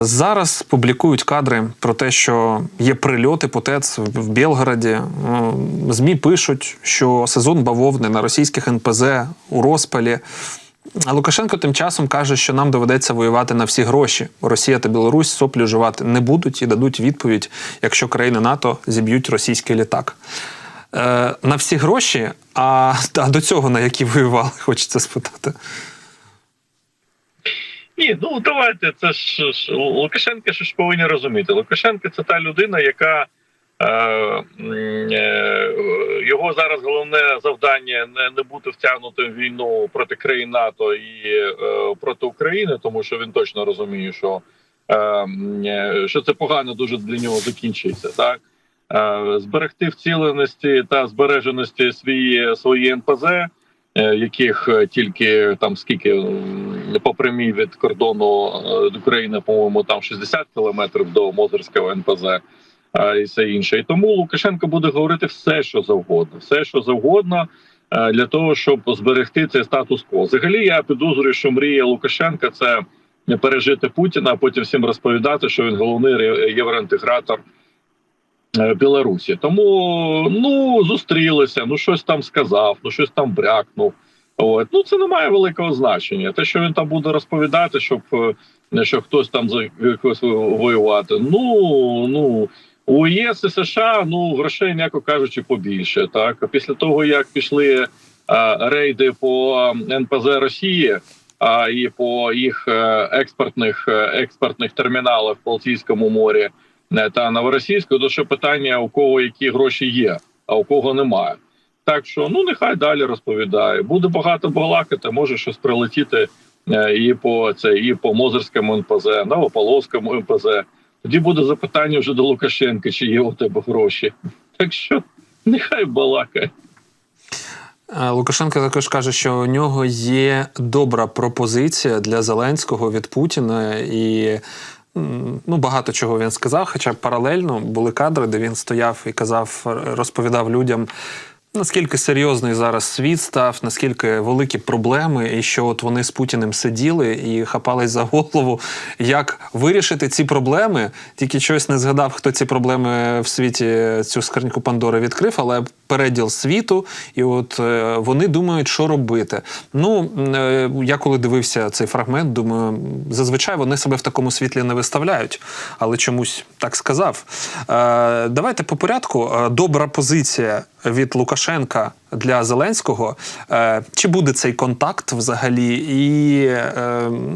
Зараз публікують кадри про те, що є прильоти по ТЕЦ в Білгороді. ЗМІ пишуть, що сезон бавовни на російських НПЗ у розпалі. А Лукашенко тим часом каже, що нам доведеться воювати на всі гроші. Росія та Білорусь соплю жувати не будуть і дадуть відповідь, якщо країни НАТО зіб'ють російський літак. Е, на всі гроші, а, а до цього на які воювали, хочеться спитати. Ні, ну давайте. Це ж, ж Лукашенко що ж повинні розуміти. Лукашенко це та людина, яка е, е, його зараз головне завдання не, не бути втягнутим в війну проти країн НАТО і е, проти України, тому що він точно розуміє, що, е, е, що це погано дуже для нього закінчиться. Так е, зберегти вціленості та збереженості свої свої НПЗ. е, Яких е, тільки там скільки по прямій від кордону е, України, по-моєму, там 60 кілометрів до Мозерського НПЗ е, і все інше. І тому Лукашенко буде говорити все, що завгодно, все, що завгодно, е, для того, щоб зберегти цей статус-кво. Взагалі, я підозрюю, що мрія Лукашенка це пережити Путіна, а потім всім розповідати, що він головний євроінтегратор е, Білорусі. Тому ну зустрілися, ну щось там сказав, ну щось там брякнув. От ну це не має великого значення. Те, що він там буде розповідати, щоб е, що хтось там за якось воювати. Ну ну у ЄС і США ну грошей, м'яко кажучи, побільше. Так після того як пішли а, рейди по НПЗ Росії. А і по їх е, експортних е, експортних терміналах в Балтійському морі е, та Новоросійську, то ще питання у кого які гроші є, а у кого немає. Так що ну нехай далі розповідає. Буде багато балакати, може щось прилетіти е, і по це, і по Мозерському НПЗ, Новополоському НПЗ. Тоді буде запитання вже до Лукашенка, чи є у тебе гроші. Так що нехай балакає. Е, Лукашенко також каже, що у нього є добра пропозиція для Зеленського від Путіна і. Ну, багато чого він сказав, хоча паралельно були кадри, де він стояв і казав, розповідав людям, наскільки серйозний зараз світ став, наскільки великі проблеми, і що от вони з Путіним сиділи і хапались за голову, як вирішити ці проблеми. Тільки щось не згадав, хто ці проблеми в світі цю скриньку Пандори відкрив, але переділ світу, і от е, вони думають, що робити. Ну е, я коли дивився цей фрагмент, думаю, зазвичай вони себе в такому світлі не виставляють, але чомусь так сказав. Е, давайте по порядку. Добра позиція від Лукашенка для Зеленського. Чи буде цей контакт взагалі? І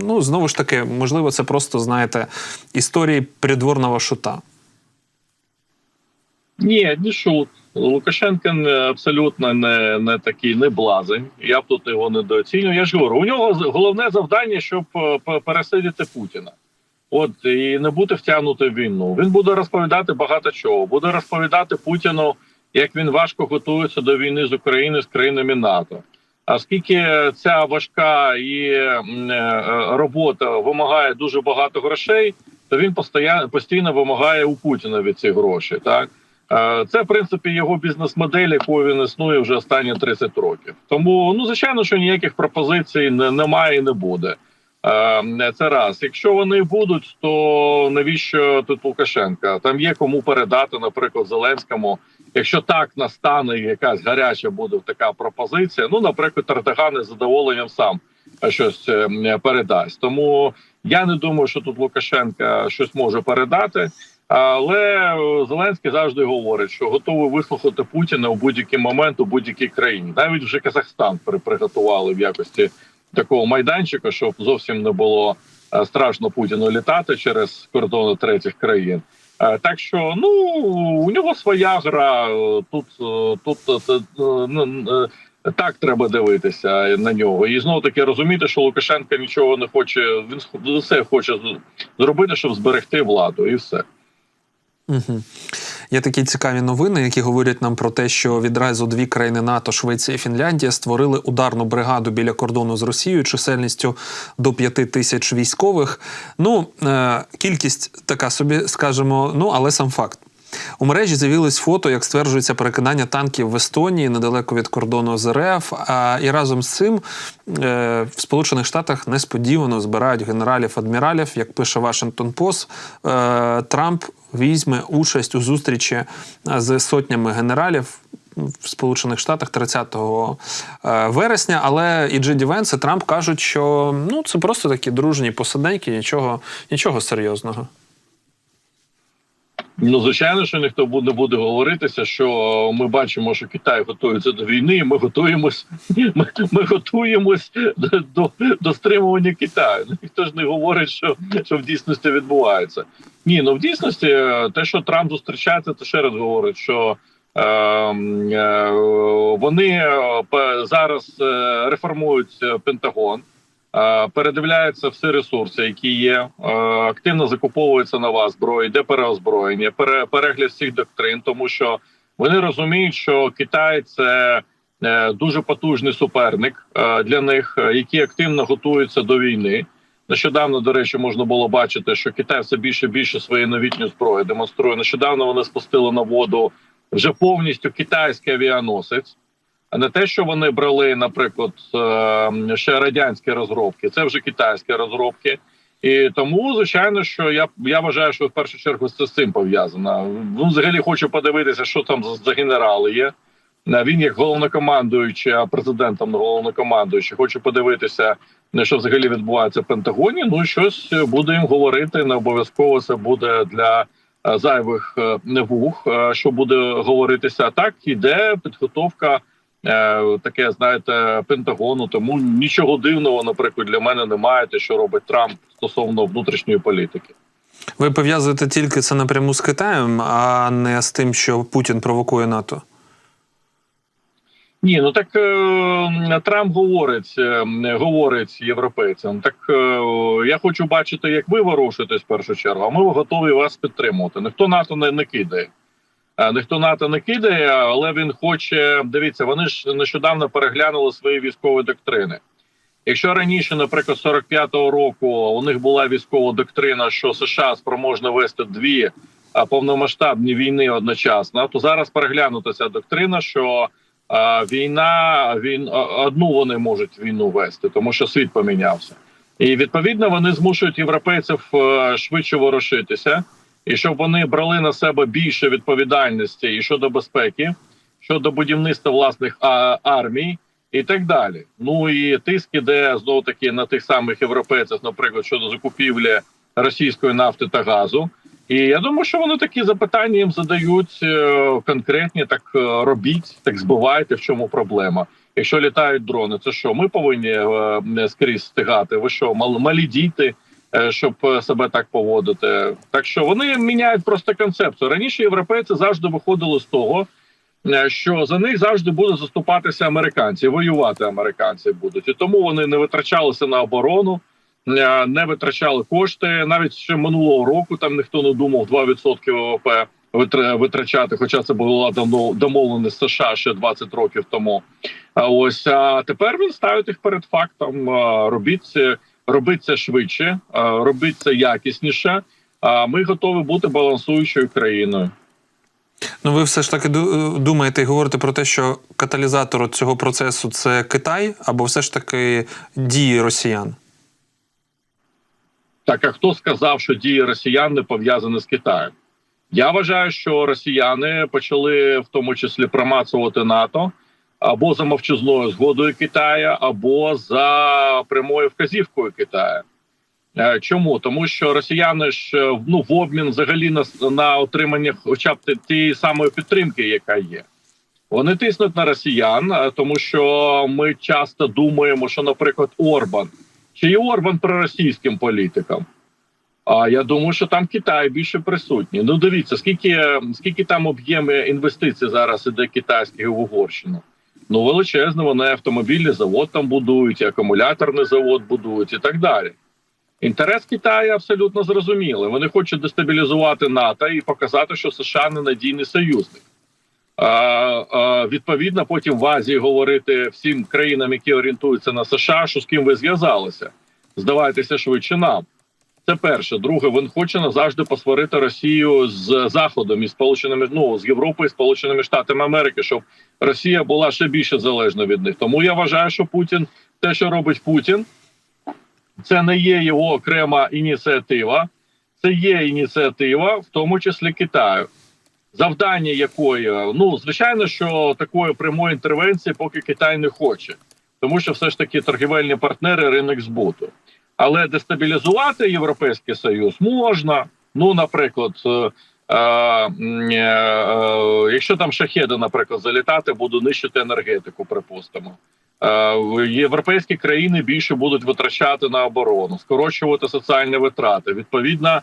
ну знову ж таки, можливо, це просто знаєте історії придворного шута. Ні, не шут. Лукашенко не, абсолютно не, не такий, не блазень. Я б тут його недооцінюю. Я ж говорю, у нього головне завдання, щоб е, пересидіти Путіна. От і не бути втягнути в війну. Він буде розповідати багато чого. Буде розповідати Путіну, як він важко готується до війни з Україною з країнами НАТО. А оскільки ця важка і е, робота вимагає дуже багато грошей, то він постійно, постійно вимагає у Путіна від цих грошей. Так Е, це в принципі його бізнес-модель, якою він існує вже останні 30 років. Тому ну звичайно, що ніяких пропозицій немає і не буде. Це раз. Якщо вони будуть, то навіщо тут Лукашенка? Там є кому передати, наприклад, Зеленському. Якщо так настане якась гаряча буде така пропозиція, ну наприклад, Ертоган із задоволенням сам щось е, передасть. Тому я не думаю, що тут Лукашенка щось може передати. Але е, Зеленський завжди говорить, що готовий вислухати Путіна у будь-який момент у будь-якій країні. Навіть вже Казахстан при- приготували в якості такого майданчика, щоб зовсім не було е, страшно Путіну літати через кордони третіх країн. Е, Так що ну у нього своя гра. Тут тут ну, так треба дивитися на нього. І знову таки розуміти, що Лукашенко нічого не хоче. Він все хоче зробити, щоб зберегти владу, і все. Угу. Є такі цікаві новини, які говорять нам про те, що відразу дві країни НАТО, Швеція і Фінляндія, створили ударну бригаду біля кордону з Росією чисельністю до п'яти тисяч військових. Ну, е- кількість така собі, скажемо, ну але сам факт. У мережі з'явились фото, як стверджується, перекидання танків в Естонії недалеко від кордону з РФ. А і разом з цим е, в Сполучених Штатах несподівано збирають генералів-адміралів. Як пише Вашингтон Пост, е, Трамп візьме участь у зустрічі з сотнями генералів. В Сполучених Штатах 30 е, вересня, але і Джеді Венс, і Трамп кажуть, що ну це просто такі дружні посаденьки, нічого, нічого серйозного. Ну, звичайно, що ніхто не буде говоритися, що ми бачимо, що Китай готується до війни, і ми готуємось, ми, ми готуємось до, до, до стримування Китаю. Ну, Ніхто ж не говорить, що, що в дійсності відбувається. Ні, ну в дійсності е, те, що Трамп зустрічається, це ще раз говорить, що е, е, вони е, зараз е, реформують Пентагон. Е, передивляються всі ресурси, які є, е, активно закуповується нова зброя, йде переозброєння, пере, перегляд всіх доктрин, тому що вони розуміють, що Китай це е, дуже потужний суперник для них, які активно готуються до війни. Нещодавно, до речі, можна було бачити, що Китай все більше і більше своєї новітньої зброї демонструє. Нещодавно вони спустили на воду вже повністю китайський авіаносець. Не те, що вони брали, наприклад, е, ще радянські розробки, це вже китайські розробки. І тому, звичайно, що я я вважаю, що в першу чергу це з цим пов'язано. Ну, взагалі хочу подивитися, що там за, генерали є. Е, Він як головнокомандуючий, а президентом головнокомандуючий. Хочу подивитися, е, що взагалі відбувається в Пентагоні. Ну щось буде їм говорити. Не обов'язково це буде для зайвих вух, що буде говоритися. Так іде підготовка таке, знаєте, Пентагону. Тому нічого дивного, наприклад, для мене немає те, що робить Трамп стосовно внутрішньої політики. Ви пов'язуєте тільки це напряму з Китаєм, а не з тим, що Путін провокує НАТО. Ні, ну так е, Трамп говорить, е, говорить європейцям. Так е, я хочу бачити, як ви ворушитесь в першу чергу. А ми готові вас підтримувати. Ніхто НАТО не, не кидає. Е, Ніхто НАТО не кидає, але він хоче. Дивіться, вони ж нещодавно переглянули свої військові доктрини. Якщо раніше, наприклад, 45-го року у них була військова доктрина, що США спроможне вести дві повномасштабні війни одночасно, то зараз переглянута ця доктрина, що а, війна він одну вони можуть війну вести, тому що світ помінявся, і відповідно вони змушують європейців е, швидше ворушитися, і щоб вони брали на себе більше відповідальності і щодо безпеки, щодо будівництва власних армій. І так далі. Ну і тиск іде знову таки на тих самих європейців, наприклад, щодо закупівлі російської нафти та газу. І я думаю, що вони такі запитання їм задають е, конкретні: так е, робіть, так збивайте. В чому проблема? Якщо літають дрони, це що? Ми повинні е, скрізь встигати. Ви що, мал- малі діти, щоб е, себе так поводити? Так що вони міняють просто концепцію. Раніше європейці завжди виходили з того. е, Що за них завжди будуть заступатися американці, воювати американці будуть, і тому вони не витрачалися на оборону, е, не витрачали кошти. Навіть ще минулого року там ніхто не думав 2% ВВП витрачати. Хоча це була давно домовленість США ще 20 років тому. Ось а тепер він ставить їх перед фактом: робіть це, робіть це швидше, а, робіть це якісніше. А ми готові бути балансуючою країною. Ну, ви все ж таки думаєте і говорите про те, що каталізатор цього процесу це Китай, або все ж таки дії росіян? Так а хто сказав, що дії росіян не пов'язані з Китаєм? Я вважаю, що росіяни почали в тому числі промацувати НАТО або за мовчазною згодою Китаю, або за прямою вказівкою Китаю. Е, Чому? Тому що росіяни ж е, ну в обмін взагалі на, на отримання хоча б тієї самої підтримки, яка є. Вони тиснуть на росіян, е, тому що ми часто думаємо, що, наприклад, Орбан чи є Орбан проросійським політиком. А я думаю, що там Китай більше присутній. Ну дивіться, скільки скільки там об'єм інвестицій зараз іде китайських в Угорщину. Ну величезно, вони автомобільний завод там будують, і акумуляторний завод будують і так далі. Інтерес Китаю абсолютно зрозумілий. Вони хочуть дестабілізувати НАТО і показати, що США ненадійний союзник. А, а, відповідно, потім в Азії говорити всім країнам, які орієнтуються на США, що з ким ви зв'язалися. Здавайтеся швидше нам. Це перше. Друге, він хоче назавжди посварити Росію з Заходом і Сполученими ну з Європою і Сполученими Штатами Америки, щоб Росія була ще більше залежна від них. Тому я вважаю, що Путін, те, що робить Путін, це не є його окрема ініціатива, це є ініціатива, в тому числі Китаю. Завдання якої ну звичайно, що такої прямої інтервенції, поки Китай не хоче, тому що все ж таки торгівельні партнери ринок збуту. Але дестабілізувати європейський союз можна. Ну, наприклад, е, е, е, е, якщо там шахеди, наприклад, залітати, будуть нищити енергетику, припустимо. Е, європейські країни більше будуть витрачати на оборону, скорочувати соціальні витрати. Відповідно,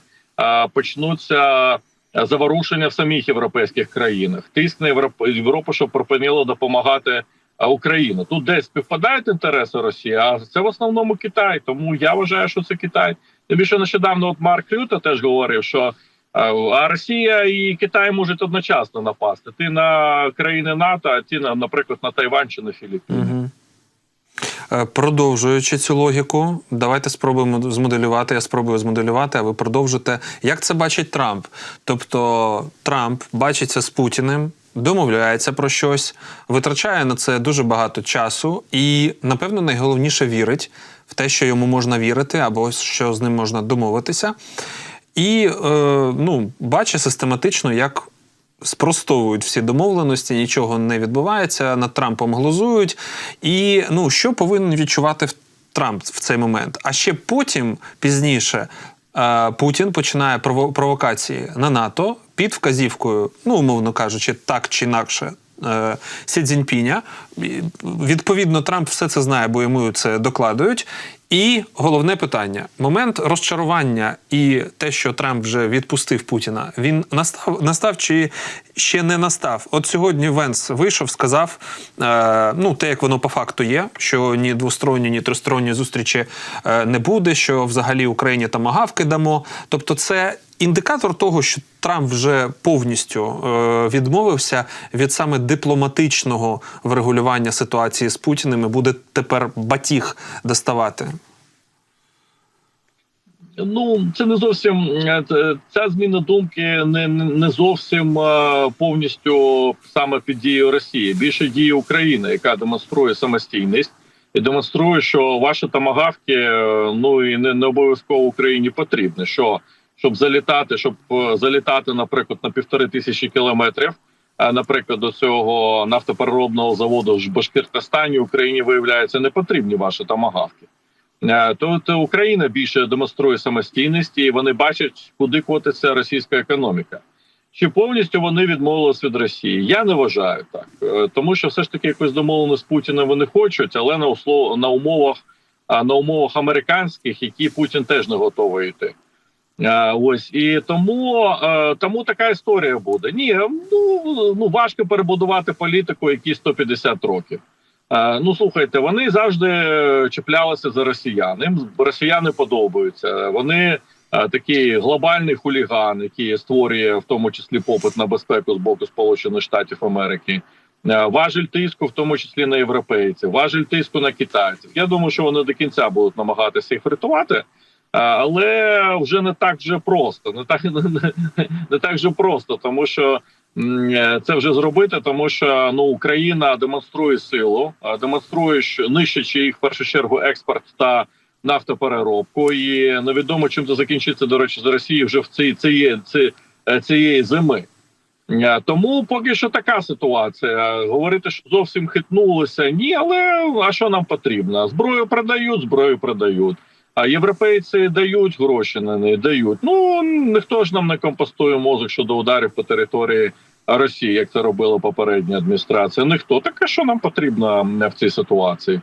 почнуться заворушення в самих європейських країнах. Тиск на Європу, щоб припинило допомагати Україну. Тут десь співпадають інтереси Росії, а це в основному Китай. Тому я вважаю, що це Китай. Тим більше нещодавно, от Марк Рюта теж говорив, що а, Росія і Китай можуть одночасно напасти. Ти на країни НАТО, а ті на, наприклад, на Тайвань чи на Філіппіни. Угу. Продовжуючи цю логіку, давайте спробуємо змоделювати. Я спробую змоделювати, а ви продовжите. Як це бачить Трамп? Тобто Трамп бачиться з Путіним, домовляється про щось, витрачає на це дуже багато часу і, напевно, найголовніше вірить в те, що йому можна вірити, або що з ним можна домовитися. І е, ну, бачить систематично, як спростовують всі домовленості, нічого не відбувається, над Трампом глузують. І ну, що повинен відчувати Трамп в цей момент? А ще потім, пізніше, Путін починає прово- провокації на НАТО під вказівкою, ну, умовно кажучи, так чи інакше. е, Сі Цзіньпіня. Відповідно, Трамп все це знає, бо йому це докладують. І головне питання: момент розчарування і те, що Трамп вже відпустив Путіна, він настав настав чи ще не настав? От сьогодні Венс вийшов, сказав: е, ну те, як воно по факту є, що ні двосторонні, ні тристоронні зустрічі е, не буде, що взагалі Україні тамагавки дамо. Тобто, це індикатор того, що Трамп вже повністю е, відмовився від саме дипломатичного врегулювання ситуації з Путіним і буде тепер батіг доставати. Ну, це не зовсім е, ця зміна думки не, не зовсім е, повністю саме під дією Росії. Більше діє України, яка демонструє самостійність і демонструє, що ваші тамагавки ну і не, не обов'язково Україні потрібні. Що щоб залітати, щоб е, залітати, наприклад, на півтори тисячі кілометрів. е, Наприклад, до цього нафтопереробного заводу в Башкиртостані Україні виявляється не потрібні ваші тамагавки. Е, то Україна більше демонструє самостійність, і вони бачать, куди котиться російська економіка. Чи повністю вони відмовились від Росії? Я не вважаю так, тому що все ж таки якось домовлено з Путіним вони хочуть, але на услов на умовах на умовах американських, які Путін теж не готовий йти. Е, Ось і тому, е, тому така історія буде. Ні, ну, ну важко перебудувати політику, які 150 років. Е, Ну слухайте, вони завжди чіплялися за росіян. Їм росіяни подобаються. Вони такий глобальний хуліган, який створює в тому числі попит на безпеку з боку Сполучених Штатів Америки. Важель тиску, в тому числі на європейців, важель тиску на китайців. Я думаю, що вони до кінця будуть намагатися їх врятувати. Але вже не так вже просто, не так не, не так же просто, тому що це вже зробити, тому що ну Україна демонструє силу, демонструє, що нищачи їх в першу чергу експорт та нафтопереробку. І невідомо чим це закінчиться до речі з Росії вже в цій цієї ці, е, цієї зими. Тому поки що така ситуація. Говорити, що зовсім хитнулося, ні, але а що нам потрібно? Зброю продають, зброю продають. А європейці дають гроші на неї, дають. Ну ніхто ж нам не компостує мозок щодо ударів по території Росії, як це робила попередня адміністрація. Ніхто так а що нам потрібно в цій ситуації?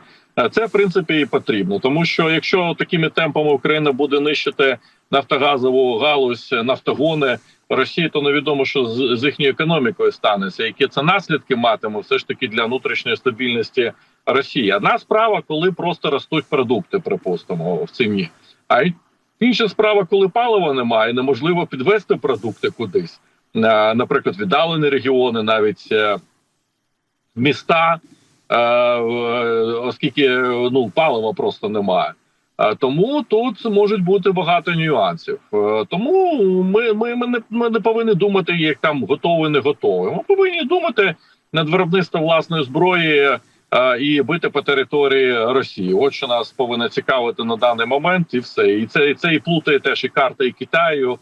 Це в принципі і потрібно, тому що якщо такими темпами Україна буде нищити нафтогазову галузь, нафтогони Росії, то невідомо, що з їхньою економікою станеться. Які це наслідки матиме все ж таки для внутрішньої стабільності Росії. Одна справа, коли просто ростуть продукти, припустимо, в ціні. А інша справа, коли палива немає, неможливо підвести продукти кудись. Е, Наприклад, віддалені регіони, навіть е, міста, е, оскільки ну палива просто немає. Тому тут можуть бути багато нюансів. Тому ми, ми, ми, не, ми не повинні думати, як там готовий, не готовий. Ми повинні думати над виробництвом власної зброї і бити по території Росії. От що нас повинно цікавити на даний момент, і все. І це, і це і плутає теж і карта і Китаю,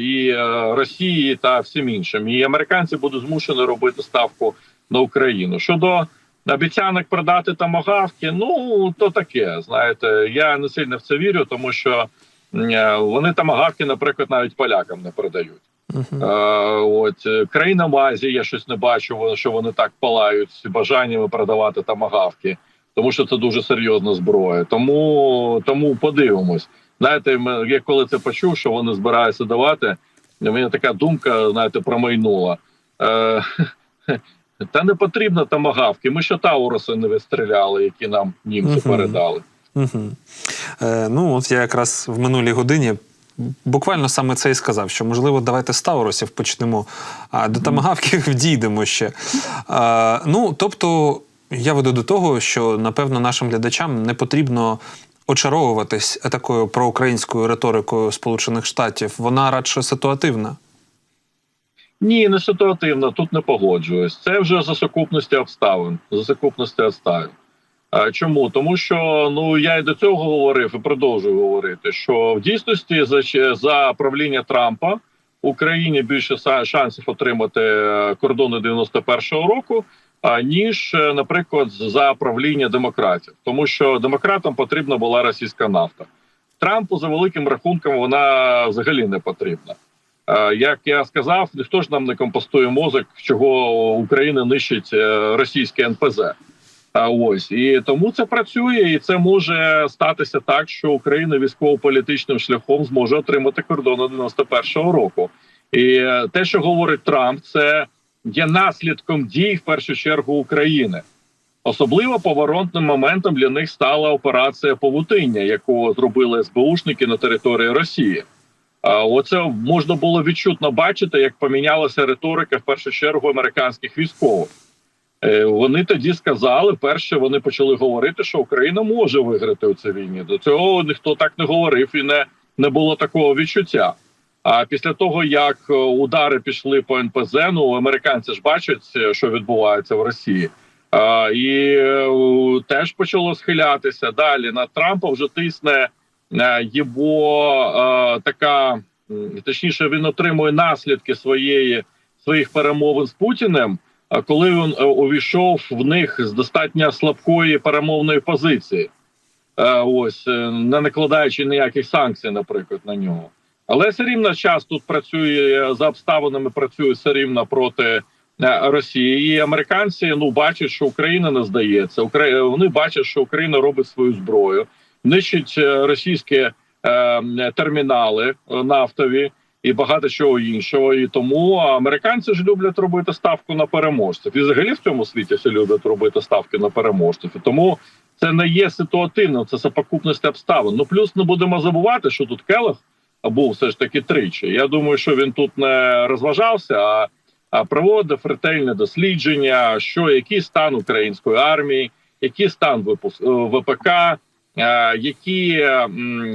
і е, Росії та всім іншим. І американці будуть змушені робити ставку на Україну. Щодо обіцянок продати тамагавки, ну то таке. Знаєте, я не сильно в це вірю, тому що вони тамагавки, наприклад, навіть полякам не продають. Мгм. Е, от е, країнам Азії я щось не бачу, що вони так палають з бажаннями продавати тамагавки, тому що це дуже серйозна зброя. Тому тому подивимось. Знаєте, я коли це почув, що вони збираються давати. У мене така думка, знаєте, промайнула. Е, та не потрібно тамагавки. Ми ще Тауруси не вистріляли, які нам німці Мгм. передали. Угу. Е, ну, от я якраз в минулій годині буквально саме це і сказав, що можливо давайте з Таурусів почнемо, а до тамагавків дійдемо ще. Е, ну, тобто, я веду до того, що напевно нашим глядачам не потрібно очаровуватись такою проукраїнською риторикою Сполучених Штатів. Вона радше ситуативна. Ні, не ситуативно, тут не погоджуюсь. Це вже за сукупності обставин. За сукупності обставин. А, чому? Тому що ну я і до цього говорив і продовжую говорити, що в дійсності за, за правління Трампа Україні більше шансів отримати е, кордони 91-го року, ніж, е, наприклад, за правління демократів, тому що демократам потрібна була російська нафта. Трампу за великим рахунком вона взагалі не потрібна. Е, Як я сказав, ніхто ж нам не компостує мозок, чого Україна нищить е, російське НПЗ. Ось і тому це працює, і це може статися так, що Україна військово-політичним шляхом зможе отримати кордони 91-го року. І е, те, що говорить Трамп, це є наслідком дій в першу чергу України. Особливо поворотним моментом для них стала операція Павутиння, яку зробили СБУшники на території Росії. Оце можна було відчутно бачити, як помінялася риторика в першу чергу американських військових. Е, Вони тоді сказали, перше вони почали говорити, що Україна може виграти у цій війні. До цього ніхто так не говорив і не, не було такого відчуття. А після того, як е, удари пішли по НПЗ, ну американці ж бачать, е, що відбувається в Росії. А, і теж почало схилятися далі. На Трампа вже тисне його така, точніше, він отримує наслідки своєї своїх перемовин з Путіним. Коли він е, увійшов в них з достатньо слабкої перемовної позиції, Е, ось е, не накладаючи ніяких санкцій, наприклад, на нього. Але все рівно час тут працює за обставинами, працює все рівно проти Росії. І американці ну бачать, що Україна не здається. Вони бачать, що Україна робить свою зброю, нищить російські е, термінали нафтові і багато чого іншого. І тому американці ж люблять робити ставку на переможців. І взагалі в цьому світі всі люблять робити ставки на переможців. І тому це не є ситуативно, це совокупність обставин. Ну плюс не будемо забувати, що тут Келех був все ж таки тричі. Я думаю, що він тут не розважався, а, а проводив ретельне дослідження, що який стан української армії, який стан е, ВПК. Е, Які,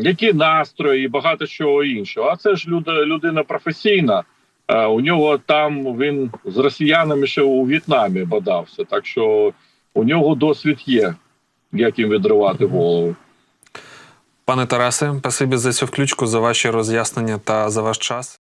які настрої і багато чого іншого. А це ж люд, людина професійна. Е, У нього там він з росіянами ще у В'єтнамі бодався. Так що у нього досвід є, як їм відривати голову. Пане Тарасе, спасибі за цю включку, за ваші роз'яснення та за ваш час.